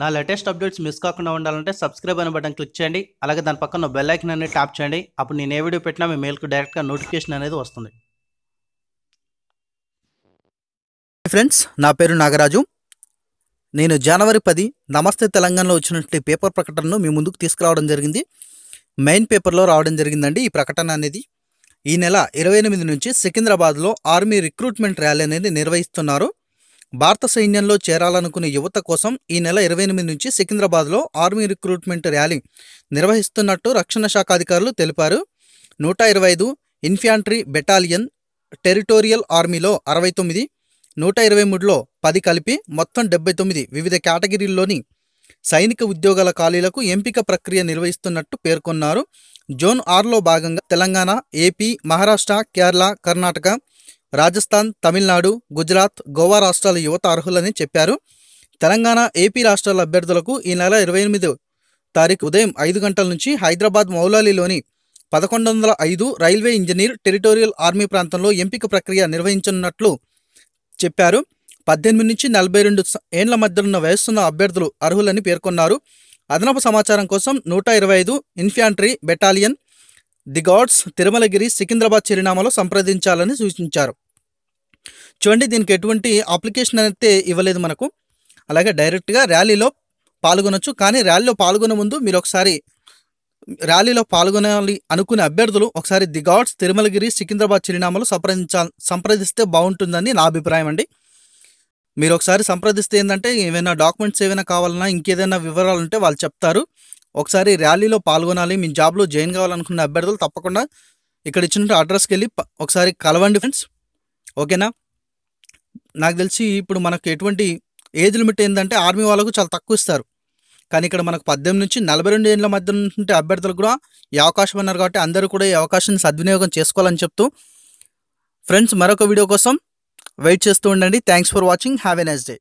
నా latest updates miss కాకుండా ఉండాలంటే సబ్స్క్రైబ్ అనే బటన్ క్లిక్ చేయండి. అలాగే దాని పక్కన బెల్ ఐకన్ అనేది ట్యాప్ చేయండి. అప్పుడు నేను ఏ వీడియో పెట్టినా మీ మెయిల్కి డైరెక్ట్గా నోటిఫికేషన్ అనేది వస్తుంది. ఫ్రెండ్స్ నా పేరు నాగరాజు. నేను జనవరి పది నమస్తే తెలంగాణలో వచ్చినటువంటి పేపర్ ప్రకటనను మీ ముందుకు తీసుకురావడం జరిగింది. మెయిన్ పేపర్లో రావడం జరిగిందండి ఈ ప్రకటన అనేది. ఈ నెల ఇరవై ఎనిమిది నుంచి సికింద్రాబాద్లో ఆర్మీ రిక్రూట్మెంట్ ర్యాలీ అనేది నిర్వహిస్తున్నారు. భారత సైన్యంలో చేరాలనుకునే యువత కోసం ఈ నెల ఇరవై ఎనిమిది నుంచి సికింద్రాబాద్లో ఆర్మీ రిక్రూట్మెంట్ ర్యాలీ నిర్వహిస్తున్నట్టు రక్షణ శాఖ అధికారులు తెలిపారు. నూట ఇరవై ఐదు ఇన్ఫ్యాంట్రీ బెటాలియన్ టెరిటోరియల్ ఆర్మీలో అరవై తొమ్మిది నూట ఇరవై మూడులో పది కలిపి మొత్తం డెబ్బై తొమ్మిది వివిధ కేటగిరీల్లోని సైనిక ఉద్యోగాల ఖాళీలకు ఎంపిక ప్రక్రియ నిర్వహిస్తున్నట్టు పేర్కొన్నారు. జోన్ ఆరులో భాగంగా తెలంగాణ ఏపీ మహారాష్ట్ర కేరళ కర్ణాటక రాజస్థాన్ తమిళనాడు గుజరాత్ గోవా రాష్ట్రాల యువత అర్హులని చెప్పారు. తెలంగాణ ఏపీ రాష్ట్రాల అభ్యర్థులకు ఈ నెల ఇరవై ఎనిమిది తారీఖు ఉదయం ఐదు గంటల నుంచి హైదరాబాద్ మౌలాలీలోని పదకొండు వందల ఐదు రైల్వే ఇంజనీర్ టెరిటోరియల్ ఆర్మీ ప్రాంతంలో ఎంపిక ప్రక్రియ నిర్వహించనున్నట్లు చెప్పారు. పద్దెనిమిది నుంచి నలభై రెండు ఏండ్ల మధ్య ఉన్న వయస్సున్న అభ్యర్థులు అర్హులని పేర్కొన్నారు. అదనపు సమాచారం కోసం నూట ఇరవై ఐదు infantry battalion the Guards Tirumalagiri Secunderabad చిరునామాలో సంప్రదించాలని సూచించారు. చూడండి దీనికి ఎటువంటి అప్లికేషన్ అయితే ఇవ్వలేదు మనకు. అలాగే డైరెక్ట్గా ర్యాలీలో పాల్గొనొచ్చు. కానీ ర్యాలీలో పాల్గొనే ముందు మీరు ఒకసారి ర్యాలీలో పాల్గొనాలి అనుకునే అభ్యర్థులు ఒకసారి ది గాడ్స్ తిరుమలగిరి సికింద్రాబాద్ చిరునామాలు సంప్రదించా సంప్రదిస్తే బాగుంటుందని నా అభిప్రాయం అండి. మీరు ఒకసారి సంప్రదిస్తే ఏంటంటే ఏమైనా డాక్యుమెంట్స్ ఏమైనా కావాలన్నా ఇంకేదైనా వివరాలు ఉంటే వాళ్ళు చెప్తారు. ఒకసారి ర్యాలీలో పాల్గొనాలి. మీ జాబ్లో జాయిన్ కావాలనుకున్న అభ్యర్థులు తప్పకుండా ఇక్కడ ఇచ్చిన అడ్రస్కి వెళ్ళి ఒకసారి కలవండి ఫ్రెండ్స్. ఓకేనా? నాకు తెలిసి ఇప్పుడు మనకు ఎటువంటి ఏజ్ లిమిట్ ఏంటంటే ఆర్మీ వాళ్ళకు చాలా తక్కువ ఇస్తారు. కానీ ఇక్కడ మనకు పద్దెనిమిది నుంచి నలభై రెండు ఏళ్ళ మధ్య ఉంటే అభ్యర్థులకు కూడా ఈ అవకాశం ఉన్నారు కాబట్టి అందరూ కూడా ఈ అవకాశాన్ని సద్వినియోగం చేసుకోవాలని చెప్తూ ఫ్రెండ్స్ మరొక వీడియో కోసం వెయిట్ చేస్తూ ఉండండి. Thanks for watching have a nice day